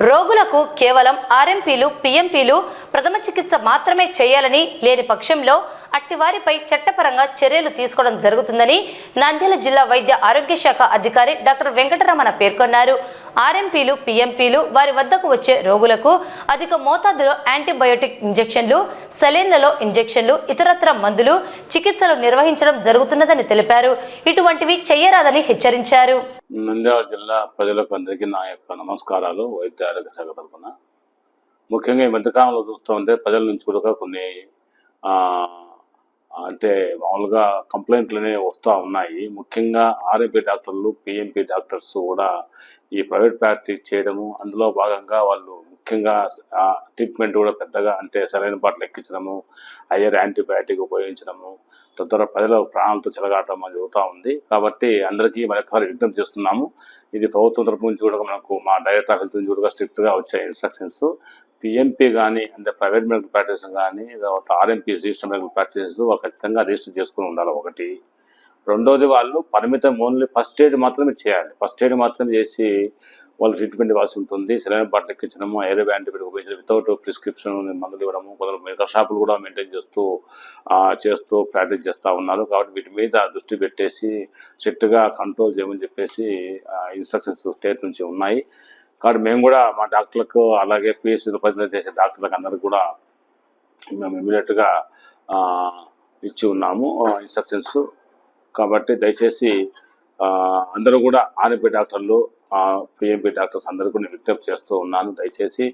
రోగులకు కేవలం ఆర్ఎంపీలు పిఎంపీలు ప్రథమ చికిత్స మాత్రమే చేయాలని లేని పక్షంలో అట్టివారిపై చట్టపరంగా చర్యలు తీసుకోవడం జరుగుతుందని నంద్యాల జిల్లా వైద్య ఆరోగ్య శాఖ అధికారి డాక్టర్ వెంకటరమణ పేర్కొన్నారు. ఆర్ఎంపీలు పిఎంపీలు వారి వద్దకు వచ్చే రోగులకు అధిక మోతాదులో యాంటీబయోటిక్ ఇంజెక్షన్లు సెలైన్లలో ఇంజెక్షన్లు ఇతరత్ర మందులు చికిత్సలు నిర్వహించడం జరుగుతున్నదని తెలిపారు. ఇటువంటివి చేయరాదని హెచ్చరించారు. నంద్యాల జిల్లా ప్రజలకు అందరికీ నా యొక్క నమస్కారాలు. వైద్య ఆరోగ్య శాఖ తరఫున ముఖ్యంగా ఈ మధ్యకాలంలో చూస్తూ ఉంటే ప్రజల నుంచి కూడా కొన్ని అంటే మామూలుగా కంప్లైంట్లు అనేవి వస్తూ ఉన్నాయి. ముఖ్యంగా ఆర్ఎంపీ డాక్టర్లు పిఎంపీ డాక్టర్స్ కూడా ఈ ప్రైవేట్ ప్రాక్టీస్ చేయడము అందులో భాగంగా వాళ్ళు ముఖ్యంగా ట్రీట్మెంట్ కూడా పెద్దగా అంటే సరైన పాటలు ఎక్కించడము హయ్యర్ యాంటీబయాటిక్ ఉపయోగించడము తద్వారా ప్రజల ప్రాణాలతో చెలగాటం జరుగుతూ ఉంది. కాబట్టి అందరికీ మరొకసారి విజ్ఞప్తి చేస్తున్నాము. ఇది ప్రభుత్వం తరపు నుంచి కూడా మనకు మా డైరెక్టర్ హెల్త్ నుంచి కూడా స్ట్రిక్ట్గా వచ్చాయి ఇన్స్ట్రక్షన్స్. పిఎంపీ కానీ అంటే ప్రైవేట్ మెడికల్ ప్రాక్టీస్ కానీ తర్వాత ఆర్ఎంపీ రిజిస్టర్ మెడికల్ ప్రాక్టీసెస్ వాళ్ళు ఖచ్చితంగా రిజిస్టర్ చేసుకుని ఉండాలి ఒకటి. రెండోది వాళ్ళు పరిమితం ఓన్లీ ఫస్ట్ ఎయిడ్ మాత్రమే చేయాలి. ఫస్ట్ ఎయిడ్ మాత్రమే చేసి వాళ్ళు ట్రీట్మెంట్ ఇవ్వాల్సి ఉంటుంది. సెలైన్ బాటిల్ ఎక్కించడము ఎయిర్ యాంటీబయాటిక్ ఉపయోగించడం వితౌట్ ప్రిస్క్రిప్షన్ మందులు ఇవ్వడము కొందరు మెడికల్ షాపులు కూడా మెయింటైన్ చేస్తూ చేస్తూ ప్రాక్టీస్ చేస్తూ ఉన్నారు. కాబట్టి వీటి మీద దృష్టి పెట్టేసి స్ట్రిక్ట్గా కంట్రోల్ చేయమని చెప్పేసి ఇన్స్ట్రక్షన్స్ స్టేట్ నుంచి ఉన్నాయి. కాబట్టి మేము కూడా మా డాక్టర్లకు అలాగే పిఎస్సీలో ప్రతినిధి చేసే డాక్టర్లకు అందరికి కూడా మేము ఇమీడియట్గా ఇచ్చి ఉన్నాము ఇన్స్ట్రక్షన్స్. కాబట్టి దయచేసి అందరూ కూడా ఆర్ఎంపీ డాక్టర్లు పిఎంపీ డాక్టర్స్ అందరికీ కూడా నేను విజ్ఞప్తి చేస్తూ ఉన్నాను. దయచేసి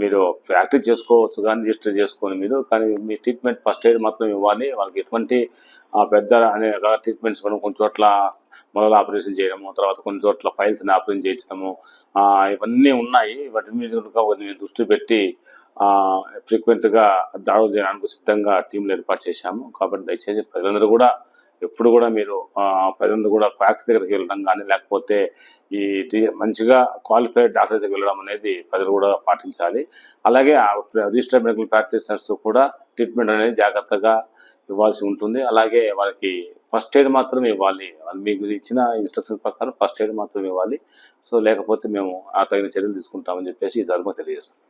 మీరు ప్రాక్టీస్ చేసుకోవచ్చు కానీ రిజిస్టర్ చేసుకొని మీరు కానీ మీ ట్రీట్మెంట్ ఫస్ట్ ఎయిడ్ మాత్రం ఇవ్వాలి. వాళ్ళకి ఎటువంటి పెద్ద అనే ట్రీట్మెంట్స్ మనం కొన్ని చోట్ల మొదలు ఆపరేషన్ చేయడము తర్వాత కొన్ని చోట్ల ఫైల్స్ని ఆపరేషన్ చేయించడము ఇవన్నీ ఉన్నాయి. వాటి మీద కనుక దృష్టి పెట్టి ఫ్రీక్వెంట్గా దాడులు చేయడానికి సిద్ధంగా టీంలు ఏర్పాటు చేశాము. కాబట్టి దయచేసి ప్రజలందరూ కూడా ఎప్పుడు కూడా మీరు ఆ, కూడా క్వాక్స్ దగ్గరికి వెళ్ళడం కానీ లేకపోతే ఈ మంచిగా క్వాలిఫైడ్ డాక్టర్ దగ్గరికి వెళ్ళడం అనేది ప్రజలు కూడా పాటించాలి. అలాగే రిజిస్టర్ మెడికల్ ప్రాక్టీషనర్స్ కూడా ట్రీట్మెంట్ అనేది జాగ్రత్తగా ఇవ్వాల్సి ఉంటుంది. అలాగే వాళ్ళకి ఫస్ట్ ఎయిడ్ మాత్రమే ఇవ్వాలి. వాళ్ళు మీకు ఇచ్చిన ఇన్స్ట్రక్షన్ ప్రకారం ఫస్ట్ ఎయిడ్ మాత్రమే ఇవ్వాలి. సో లేకపోతే మేము ఆ తగిన చర్యలు తీసుకుంటామని చెప్పేసి ఈ సందర్భంగా తెలియజేస్తాం